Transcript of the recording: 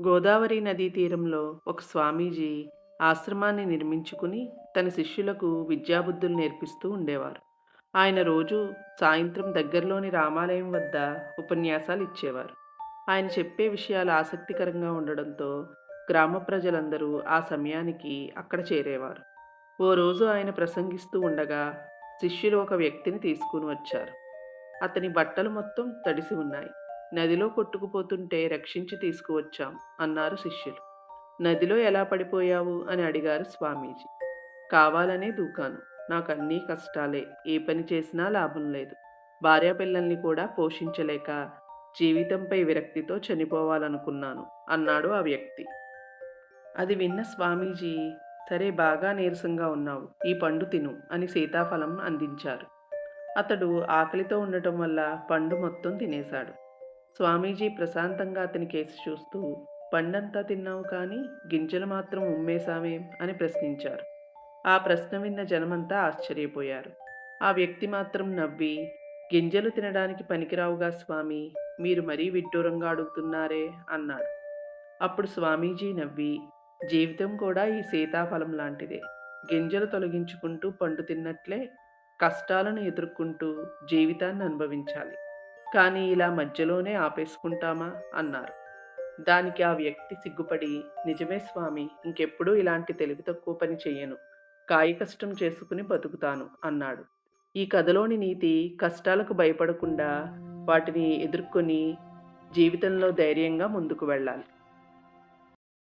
గోదావరి నదీ తీరంలో ఒక స్వామీజీ ఆశ్రమాన్ని నిర్మించుకుని తన శిష్యులకు విద్యాబుద్ధులు నేర్పిస్తూ ఉండేవారు. ఆయన రోజు సాయంత్రం దగ్గరలోని రామాలయం వద్ద ఉపన్యాసాలు ఇచ్చేవారు. ఆయన చెప్పే విషయాలు ఆసక్తికరంగా ఉండడంతో గ్రామ ప్రజలందరూ ఆ సమయానికి అక్కడ చేరేవారు. ఓ రోజు ఆయన ప్రసంగిస్తూ ఉండగా శిష్యులు ఒక వ్యక్తిని తీసుకుని వచ్చారు. అతని బట్టలు మొత్తం తడిసి ఉన్నాయి. నదిలో కొట్టుకుపోతుంటే రక్షించి తీసుకువచ్చాం అన్నారు శిష్యులు. నదిలో ఎలా పడిపోయావు? అని అడిగారు స్వామీజీ. కావాలనే దూకాను. నాకు అన్నీ కష్టాలే. ఏ పని చేసినా లాభం లేదు. భార్యాపిల్లల్ని కూడా పోషించలేక జీవితంపై విరక్తితో చనిపోవాలనుకున్నాను అన్నాడు ఆ వ్యక్తి. అది విన్న స్వామీజీ సరే బాగా నీరసంగా ఉన్నావు. ఈ పండు తిను అని సీతాఫలం అందించారు. అతడు ఆకలితో ఉండటం వల్ల పండు మొత్తం తినేశాడు. స్వామీజీ ప్రశాంతంగా అతని కేసు చూస్తూ పండంతా తిన్నావు కానీ గింజలు మాత్రం ఉమ్మేశావేం? అని ప్రశ్నించారు. ఆ ప్రశ్న విన్న జనమంతా ఆశ్చర్యపోయారు. ఆ వ్యక్తి మాత్రం నవ్వి గింజలు తినడానికి పనికిరావుగా స్వామి మీరు మరీ విడ్డూరంగా అడుగుతున్నారే? అన్నాడు. అప్పుడు స్వామీజీ నవ్వి జీవితం కూడా ఈ సీతాఫలం లాంటిదే. గింజలు తొలగించుకుంటూ పండు తిన్నట్లే కష్టాలను ఎదుర్కొంటూ జీవితాన్ని అనుభవించాలి. కానీ ఇలా మధ్యలోనే ఆపేసుకుంటామా? అన్నారు. దానికి ఆ వ్యక్తి సిగ్గుపడి నిజమే స్వామి ఇంకెప్పుడూ ఇలాంటి తెలివి తక్కువ పని చెయ్యను. కాయ కష్టం చేసుకుని బతుకుతాను అన్నాడు. ఈ కథలోని నీతి కష్టాలకు భయపడకుండా వాటిని ఎదుర్కొని జీవితంలో ధైర్యంగా ముందుకు వెళ్ళాలి.